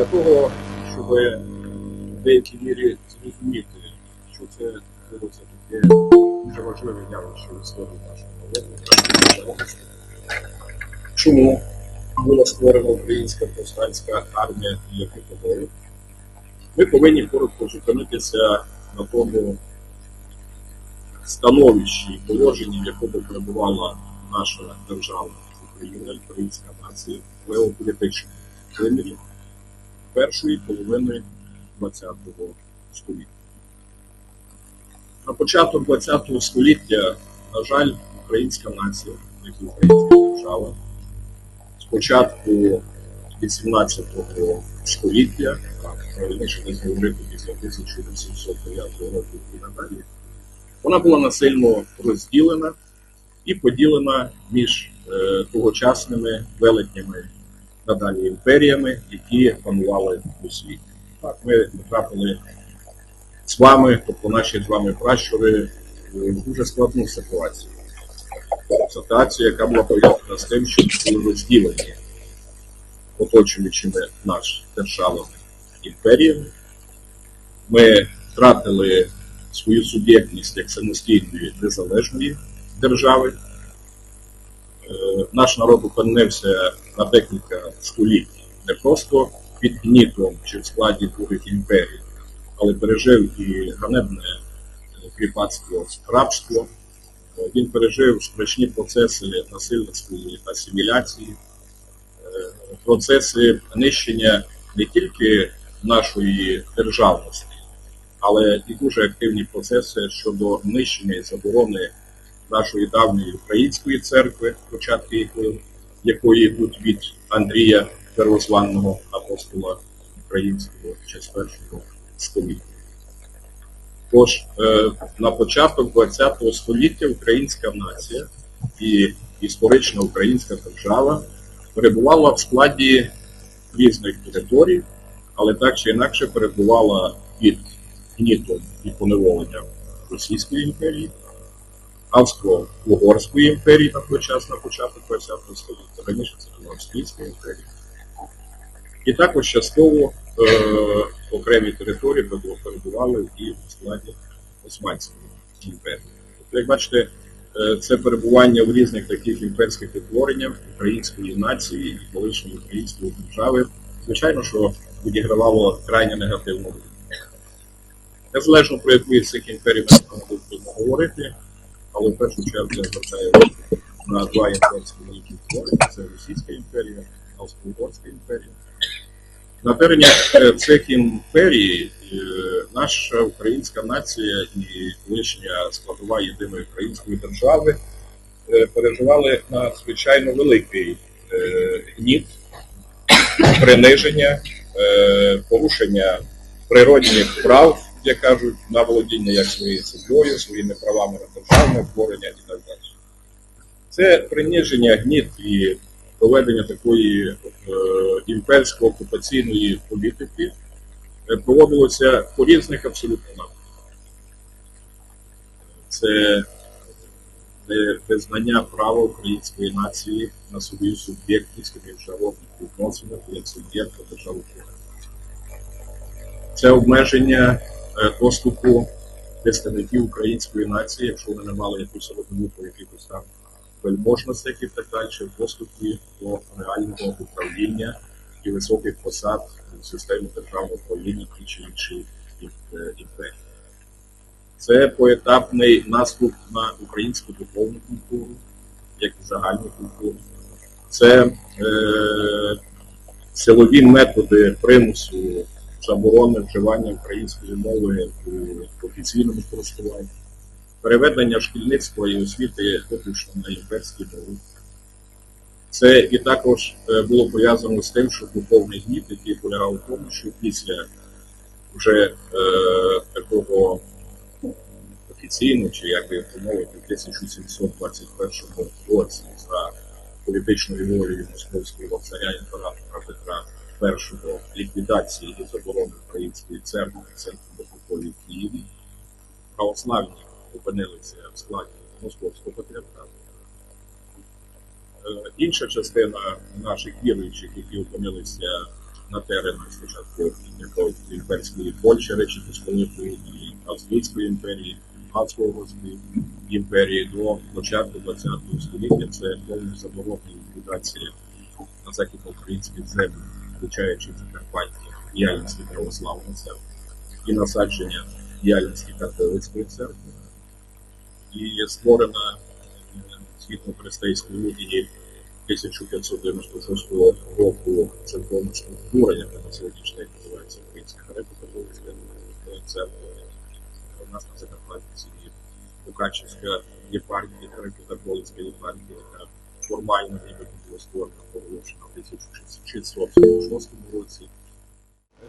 для того, щоб в деякій мірі зрозуміти, що це це таке дуже важливе явище в історії нашого народу. Чому була створена українська повстанська армія і які подої? Ми повинні коротко зупинитися на тому становищі і положенні, в якому перебувала наша держава Україна, українська нація в геополітичному вимірі першої половини ХХ століття. На початок ХХ століття, на жаль, українська нація, як і українська держава, спочатку 18 століття, а правильніше десь говорити після 1809 року і надалі, вона була насильно розділена і поділена між е, тогочасними велетнями надалі імперіями, які панували у світі. Так, ми потрапили з вами, тобто наші з вами пращури, в дуже складну ситуацію. Ситуацію, яка була пов'язана з тим, що були розділені оточуючими наш державами імперіями. Ми втратили свою суб'єктність як самостійної незалежної держави. Е, Наш народ опинився на декілька століть не просто під гнітом чи в складі других імперій, але пережив і ганебне е, кріпацтво рабство. Е, Він пережив страшні процеси насильницької асиміляції, процеси нищення не тільки нашої державності, але і дуже активні процеси щодо нищення і заборони нашої давньої української церкви, початки якої, якої йдуть від Андрія Первозванного апостола українського ще з першого століття. Тож е, на початок ХХ століття українська нація і історична українська держава перебувала в складі різних територій, але так чи інакше перебувала під гнітом і поневоленням Російської імперії, Австро-Угорської імперії на той час, на початок ХХ століття, раніше це була Австрійська імперія. І також частково е, окремі території перебували і в складі Османської імперії. Тобто, як бачите, е, це перебування в різних таких імперських утвореннях української нації і колишньої української держави, звичайно, що відігравало крайне негативну роль. Незалежно про яку із цих імперій ми будемо говорити, але в першу чергу я звертаю на два імперські великі утворення це Російська імперія, Австро-Угорська імперія. На терені е, цих імперій е, наша українська нація і колишня складова єдиної української держави е, переживали надзвичайно великий гніт, приниження, порушення природних прав, як кажуть, на володіння як своєю землею, своїми правами на державне утворення і так далі. Це приниження, гніт і проведення такої е, імперсько-окупаційної політики е, проводилося по різних абсолютно напрямках. Це е, визнання права української нації на свою суб'єктність у міжнародних відносинах як суб'єкта держави. Це обмеження е, доступу представників української нації, якщо вони не мали якусь родину по якихось там вельможностях і так далі, в доступі до реального управління і високих посад в системі державного управління чи інші ім- імперії. Це поетапний наступ на українську духовну культуру, як і загальну культуру. Це е, силові методи примусу заборони вживання української мови у офіційному користуванні переведення шкільництва і освіти виключно на імперські мови. Це і також е, було пов'язано з тим, що духовний гніт, який полягав у тому, що після вже е, такого офіційного, чи як би його мовити, в 1721 році за політичною волею московського царя імператора Петра І ліквідації і заборони української церкви центру митрополії в Києві, православні опинилися в складі московського патріархату. Е, Інша частина наших віруючих, які опинилися на теренах спочатку імперської Польщі, Речі Посполитої Австрійської імперії, Габсбургської імперії до початку ХХ століття. Це повна заборона ліквідація на західноукраїнських землях, включаючи Закарпаття, діяльності православної церкви і насадження діяльності католицької церкви. І створена е, згідно Христейської лігії 1596 року церковна структура, яка на сьогоднішній день називається Українська греко-католицька церква. У нас на Закарпатті є Букачівська єпархія, греко-католицька єпархія, яка формально ніби була створена проголошена в 1646 році.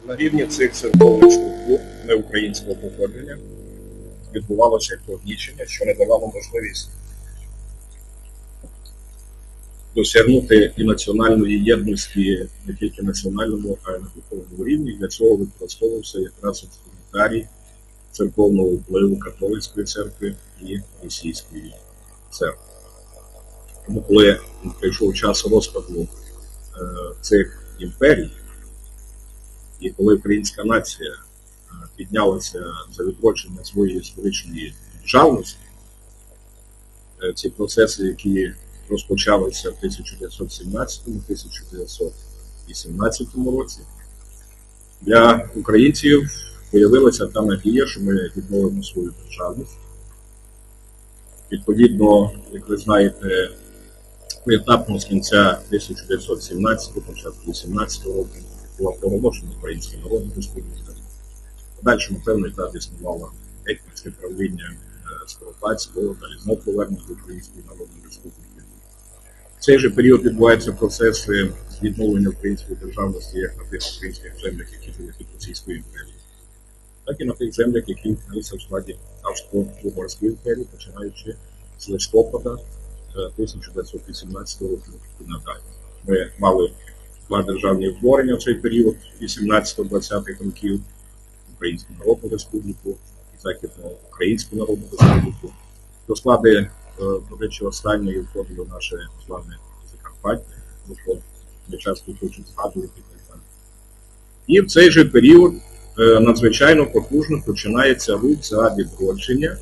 На рівні цих церковних структур неукраїнського походження відбувалося пригнічення, що не давало можливість досягнути і національної єдності не тільки національному, а й на духовному рівні. Для цього використовувався якраз інструментарій церковного впливу католицької церкви і російської церкви. Тому коли прийшов час розпаду е, цих імперій, і коли українська нація е, піднялася за відродження своєї історичної державності, е, ці процеси, які розпочалися в 1917-1918 році, для українців появилася та надія, що ми відновимо свою державність. Відповідно, як ви знаєте, поетапно з кінця 1917 початку 18 року була проголошена Українська Народна Республіка. В подальшому певний етап існувало гетьманське правління е, Скоропадського, далі знов повернення до Української Народної Республіки. В цей же період відбуваються процеси відновлення української державності як на тих українських землях, які були під Російською імперією, так і на тих землях, які впалися в складі Австро-Угорської імперії, починаючи з листопада 1918 року і надалі. Ми мали два державні утворення в цей період 18-20-х років Українську Народну Республіку і Західноукраїнську Народну Республіку. До склади, е, до речі, останньої входило наше славне Закарпаття, що ми часто хочуть згадувати так далі. І в цей же період е, надзвичайно потужно починається рух за відродження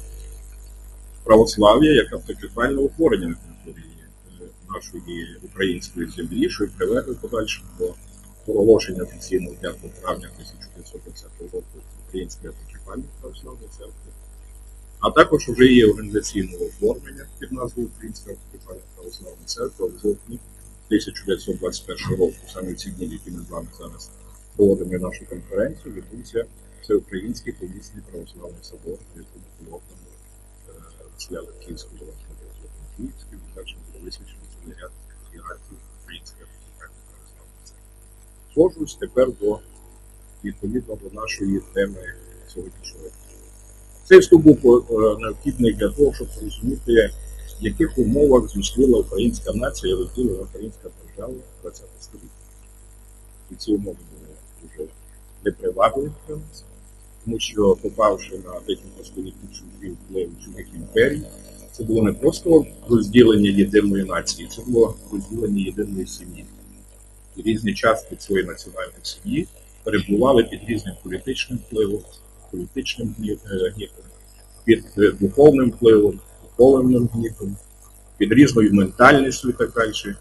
православ'я як автокефального утворення на території е, нашої української землі, що й приведе в подальшому до проголошення офіційного 5 травня 1920 року Української автокефальної православної церкви, а також вже є організаційного оформлення під назвою Українська автокефальна православна церква в жовтні 1921 року. Саме в ці дні, які ми з вами зараз проводимо нашу конференцію, відбувся Всеукраїнський помісний православний собор, в якому було Свято Київського Євангелія Київський, також було висвячено цілий ряд ієрархів Української автокефальної православної церкви. Схожусь тепер до відповідно до нашої теми сьогоднішнього. Цей вступ був е, необхідний для того, щоб зрозуміти, в яких умовах зустріла українська нація, розділила українська держава в 20 столітті. І ці умови були дуже непривабливі для нас, тому що попавши на декілька століттів чужих впливу чужих імперій, це було не просто розділення єдиної нації, це було розділення єдиної сім'ї. І різні частки цієї національної сім'ї перебували під різним політичним впливом, політичним е, гнітом, під е, духовним впливом, духовним гнітом, під різною ментальністю і так далі.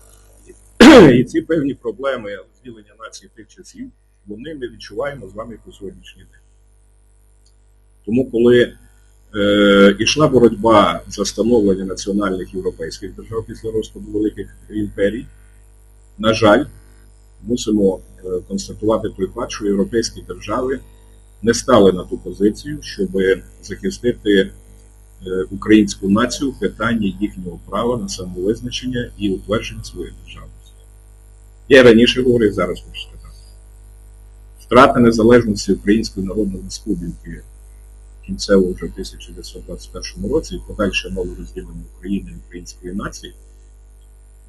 І ці певні проблеми розділення нації тих часів, вони ми відчуваємо з вами по сьогоднішній день. Тому, коли е, ішла боротьба за становлення національних європейських держав після розпаду великих імперій, на жаль, мусимо е, констатувати той факт, що європейські держави не стали на ту позицію, щоб захистити е, українську націю в питанні їхнього права на самовизначення і утвердження своєї державності. Я раніше говорив, зараз хочу сказати. Втрата незалежності Української Народної Республіки кінцево вже в 1921 році і подальше нове розділення України і української нації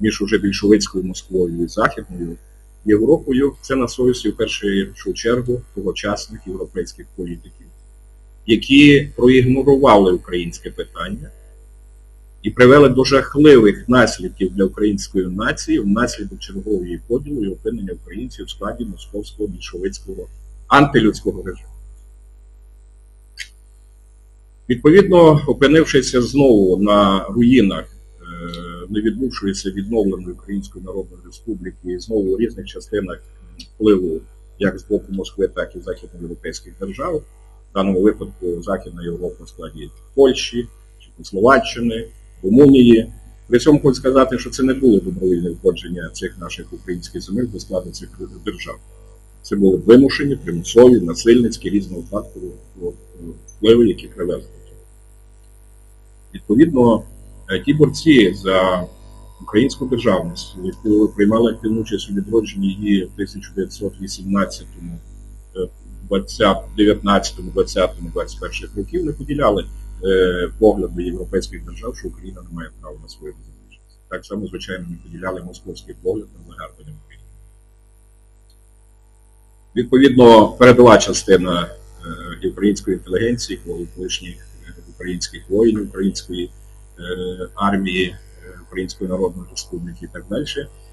між уже більшовицькою Москвою і Західною Європою, це на совісті в першу чергу тогочасних європейських політиків, які проігнорували українське питання і привели до жахливих наслідків для української нації внаслідок чергової поділу і опинення українців в складі московського більшовицького антилюдського режиму. Відповідно, опинившися знову на руїнах е, не відбувшоїся відновленої Української Народної Республіки і знову у різних частинах впливу як з боку Москви, так і західноєвропейських держав, в даному випадку Західна Європа складі Польщі, Чехословаччини, Румунії. При цьому хочу сказати, що це не було добровільне входження цих наших українських земель до складу цих держав. Це були вимушені, примусові, насильницькі різного фактору впливи, які привезли. Відповідно, е, ті борці за українську державність, які приймали активну участь у відродженні її в 1918, 20, 19, 20, 21 років, не поділяли е, погляди європейських держав, що Україна не має права на свою незалежність. Так само, звичайно, не поділяли московський погляд на загарбання України. Відповідно, передова частина е, української інтелігенції, колишніх е, українських воїнів, української е, армії, е, Української Народної Республіки і так далі,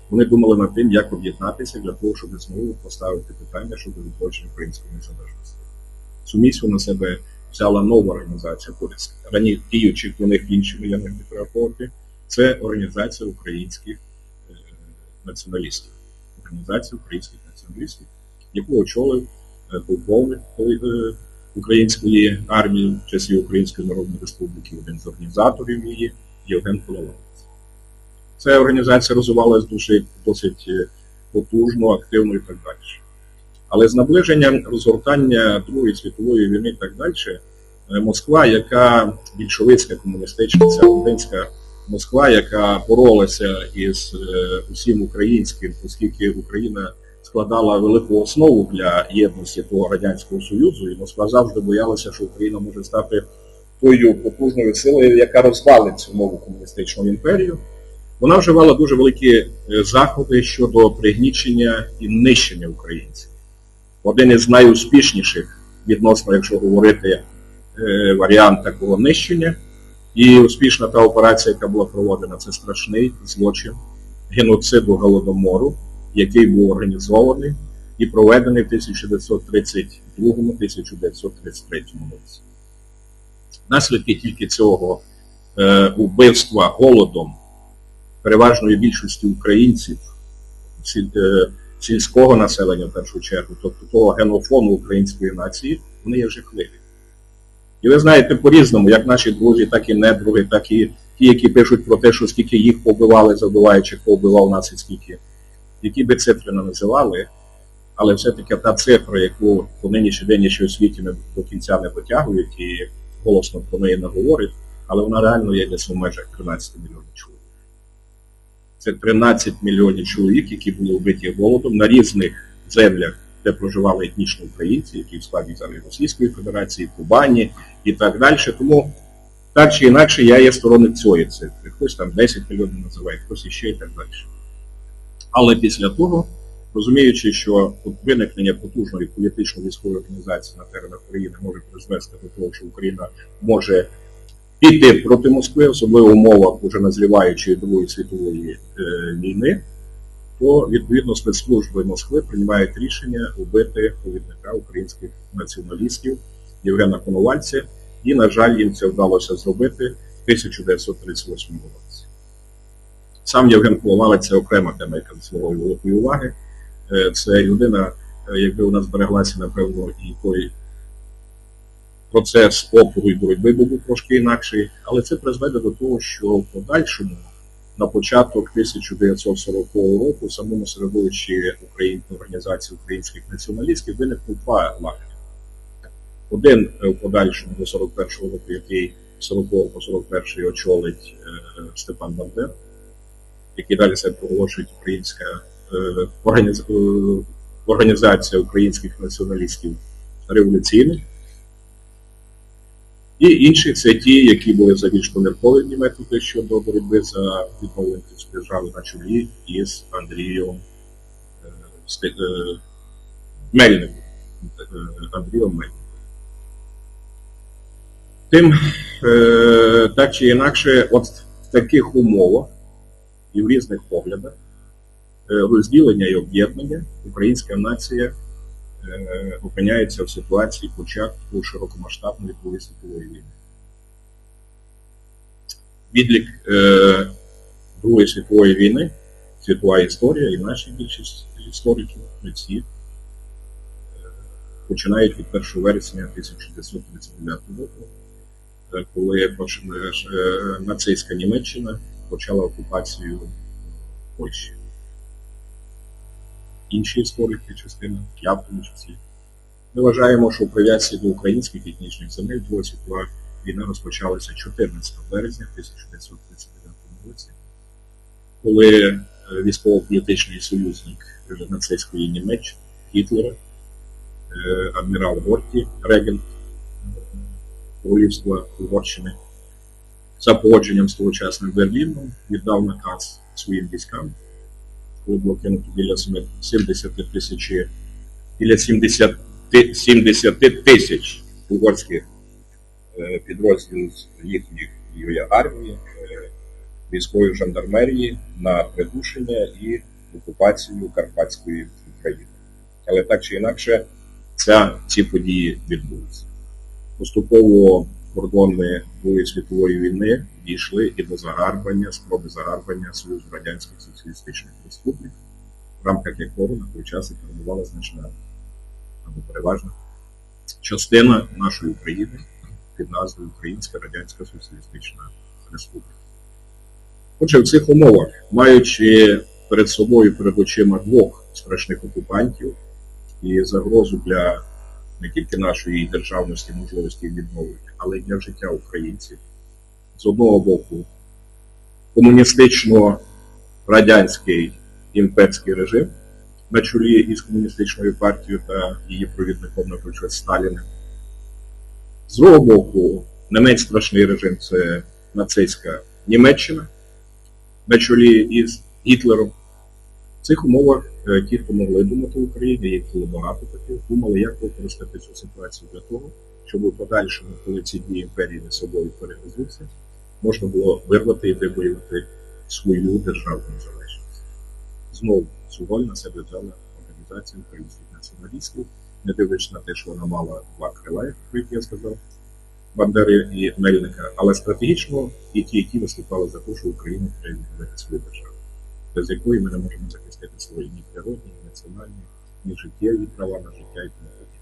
вони думали над тим, як об'єднатися для того, щоб знову поставити питання щодо відродження української незалежності. Цю на себе взяла нова організація, рані діючих до них іншими, я не підраховувати, це організація українських е, націоналістів, організація українських націоналістів, яку очолив е, полковник української армії в часі Української Народної Республіки, один з організаторів її, Євген Половець. Ця організація розвивалася дуже досить е, потужно, активно і так далі. Але з наближенням розгортання Другої світової війни і так далі, е, Москва, яка більшовицька, комуністична, ця грудинська Москва, яка боролася із е, усім українським, оскільки Україна складала велику основу для єдності того Радянського Союзу, і Москва завжди боялася, що Україна може стати тою потужною силою, яка розвалить цю нову комуністичну імперію. Вона вживала дуже великі е, заходи щодо пригнічення і нищення українців. Один із найуспішніших відносно, якщо говорити е, варіант такого нищення, і успішна та операція, яка була проводена, це страшний злочин геноциду голодомору, який був організований і проведений в 1932-1933 році. Наслідки тільки цього е, убивства голодом переважної більшості українців, е, сільського населення в першу чергу, тобто того генофону української нації, вони є жахливі. І ви знаєте по-різному, як наші друзі, так і недруги, так і ті, які пишуть про те, що скільки їх побивали, забиваючи, хто вбивав нас і скільки, які би цифри не називали, але все-таки та цифра, яку по нинішній день ще у світі не до кінця не дотягують і голосно про неї не говорять, але вона реально є десь у межах 13 мільйонів чоловік. Це 13 мільйонів чоловік, які були вбиті голодом на різних землях, де проживали етнічні українці, які в складі зараз Російської Федерації, Кубані і так далі. Тому так чи інакше я є сторонник цієї цифри. Хтось там 10 мільйонів називає, хтось іще і так далі. Але після того, розуміючи, що виникнення потужної політично-військової організації на теренах України може призвести до того, що Україна може піти проти Москви, особливо в умовах уже назріваючої Другої світової е, війни, то відповідно спецслужби Москви приймають рішення вбити провідника українських націоналістів Євгена Коновальця, і, на жаль, їм це вдалося зробити в 1938 році. Сам Євген Коновалець це окрема тема, яка заслуговує великої уваги. Е, це людина, е, якби у нас збереглася, напевно, і той процес опору і боротьби був трошки інакший, але це призведе до того, що в подальшому, на початок 1940 року, в самому середовищі організації українських націоналістів виникнув два лагері. Один в подальшому до 41-го року, який 40 по 41 очолить е, Степан Бандер, який далі себе проголошує українська е, е, організація українських націоналістів революційних. І інші це ті, які були за більш поміркові методи щодо боротьби за відновлення держави на чолі із Андрієм е, Мельником. Андрієм Мельником. Тим, так чи інакше, от в таких умовах і в різних поглядах е, розділення і об'єднання українська нація е, опиняється в ситуації початку широкомасштабної Другої світової війни. Відлік е, Другої світової війни, світова історія і наші більшість істориків, ми всі, починають від 1 вересня 1939 року, коли нацистська Німеччина почала окупацію Польщі. Інші історики, частина, я в тому числі. Ми вважаємо, що в прив'язці до українських етнічних земель Друга світова війна розпочалася 14 березня 1939 році, коли е, військово-політичний союзник е, нацистської Німеччини Гітлера, е, адмірал Горті, регент Королівства Угорщини, за погодженням з тогочасним Берліном віддав наказ своїм військам, коли було кинуто біля 70 тисяч біля 70 70 тисяч угорських е, підрозділів їхньої армії, е, військової жандармерії на придушення і окупацію Карпатської України. Але так чи інакше, ця, ці події відбулися. Поступово кордони Другої світової війни дійшли і до загарбання, спроби загарбання Союзу Радянських Соціалістичних Республік, в рамках якого на той час і перебувала значна або переважна частина нашої України під назвою Українська Радянська Соціалістична Республіка. Отже, в цих умовах, маючи перед собою перед очима двох страшних окупантів і загрозу для не тільки нашої державності, можливості відновлення, але й для життя українців, з одного боку, комуністично-радянський імперський режим на чолі із комуністичною партією та її провідником, наприклад, Сталіним. З другого боку, не менш страшний режим це нацистська Німеччина на чолі із Гітлером. В цих умовах ті, хто могли думати в Україні, їх було багато таких, думали, як використати цю ситуацію для того, щоб у подальшому, коли ці дні імперії не собою перегризуться, можна було вирвати і вибоювати свою державну незалежність. Знову цю роль на себе взяла організація українських націоналістів, не дивлячись на те, що вона мала два крила, як я сказав, Бандери і Мельника, але стратегічно і ті, які виступали за те, що Україна треба свою державу, без якої ми не можемо захистити свої ні природні, ні національні, ні життєві права на життя і тому подібне.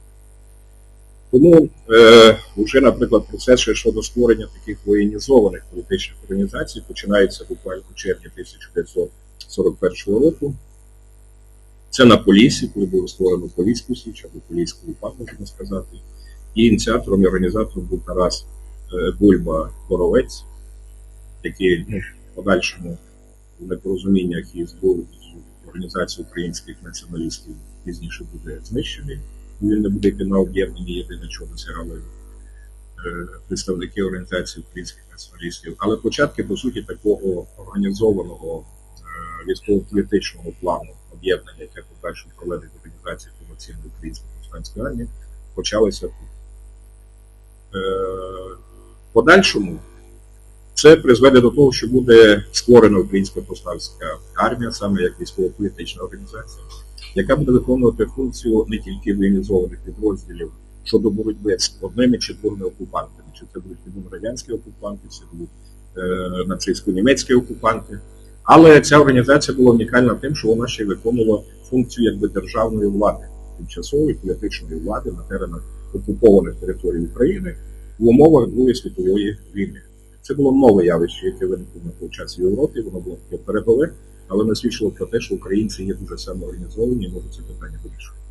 Тому е, вже, наприклад, процес ще щодо створення таких воєнізованих політичних організацій починається буквально у червні 1941 року. Це на Поліссі, коли було створено Поліську Січ або Поліську УПА, можна сказати. І ініціатором і організатором був Тарас е, Бульба Боровець, який ну, в подальшому в непорозуміннях із двох організацій українських націоналістів пізніше буде знищений. Він не буде на об'єднання, єдине, чого досягали е, представники організації українських націоналістів. Але початки, по суті, такого організованого е, військово-політичного плану об'єднання, яке подальшому проведить організація повноцінної української повстанської армії, почалися тут. Е, подальшому це призведе до того, що буде створена українська повстанська армія, саме як військово-політична організація, яка буде виконувати функцію не тільки воєнізованих підрозділів щодо боротьби з одними чи двома окупантами, чи це будуть відомо радянські окупанти, чи будуть е, нацистсько-німецькі окупанти. Але ця організація була унікальна тим, що вона ще й виконувала функцію якби державної влади, тимчасової політичної влади на теренах окупованих територій України в умовах Другої світової війни. Це було нове явище, яке виникло на той час в Європі, воно було таке передове, але не свідчило про те, що українці є дуже самоорганізовані і можуть це питання вирішувати.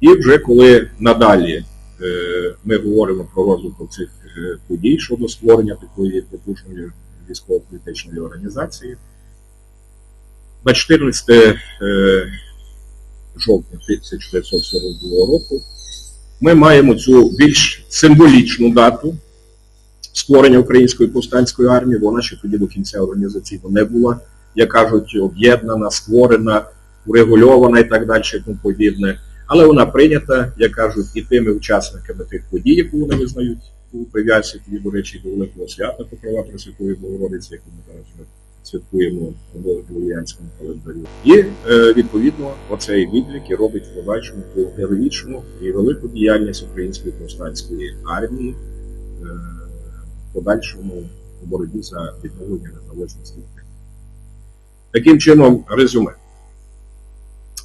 І вже коли надалі е, ми говоримо про розвиток цих е, подій щодо створення такої потужної військово-політичної організації, на 14 е, жовтня 1942 року ми маємо цю більш символічну дату створення Української повстанської армії, вона ще тоді до кінця організаційно не була, як кажуть, об'єднана, створена, урегульована і так далі, тому подібне. Але вона прийнята, як кажуть, і тими учасниками тих подій, яку вони визнають у прив'язці тоді, до речі, до великого свята Покрова Пресвятої Богородиці, яку ми зараз святкуємо в Юліанському календарі. І е, відповідно оцей відлік і робить в подальшому ту героїчну і велику діяльність української повстанської армії е, подальшому боротьбі за відновлення незалежності України. Таким чином, резюме.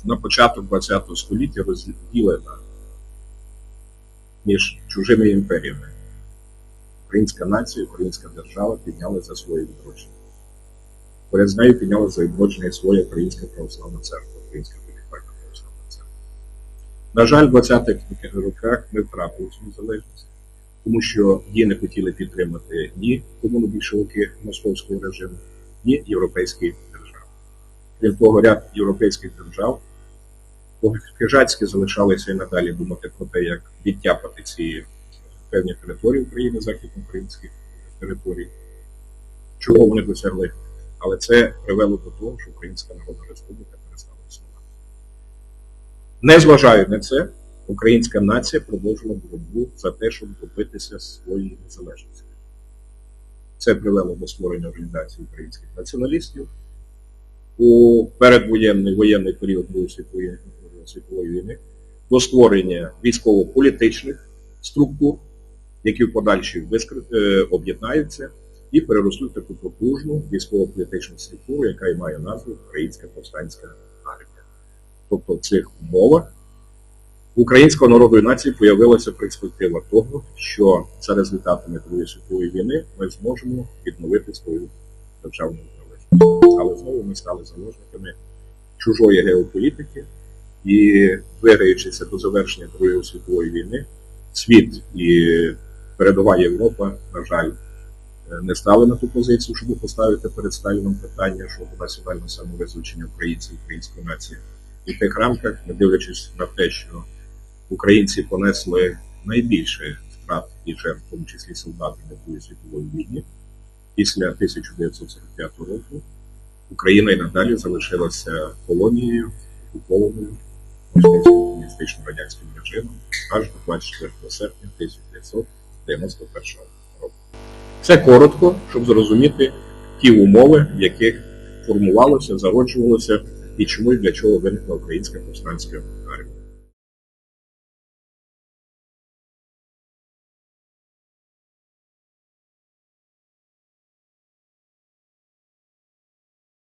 На початок ХХ століття розділена між чужими імперіями. Українська нація, українська держава підняли за своє відродження. Поряд з нею підняла за відродження і своя Українська православна церква, Українська Петихальна православна церква. На жаль, в 20-х роках ми втратили цю незалежність, тому що її не хотіли підтримати ні комунобільшовики московського режиму, ні європейські держави. Крім того, ряд європейських держав по-хижацьки залишалися і надалі думати про те, як відтяпати ці певні території України, західноукраїнських територій, чого вони досягли. Але це привело до того, що Українська Народна Республіка перестала існувати. Незважаючи на це, українська нація продовжила боротьбу за те, щоб добитися своєї незалежності. Це привело до створення організації українських націоналістів. У передвоєнний воєнний період Другої світової, світової війни до створення військово-політичних структур, які в подальші е, об'єднаються і переростуть таку потужну військово-політичну структуру, яка і має назву Українська повстанська армія. Тобто в цих умовах українського народу і нації появилася перспектива того, що за результатами Другої світової війни ми зможемо відновити свою державну незалежність. Але знову ми стали заложниками чужої геополітики і, виграючися до завершення Другої світової війни, світ і передова Європа, на жаль, не стали на ту позицію, щоб поставити перед Сталіном питання щодо національного самовизначення українців, української нації. І в тих рамках, не дивлячись на те, що українці понесли найбільше втрат і жертв, в тому числі солдатами Другої світової війни, після 1945 року Україна і надалі залишилася колонією, окупованою комуністичним радянським режимом аж до 24 серпня 1991 року. Це коротко, щоб зрозуміти ті умови, в яких формувалося, зароджувалося і чому і для чого виникла українська повстанська.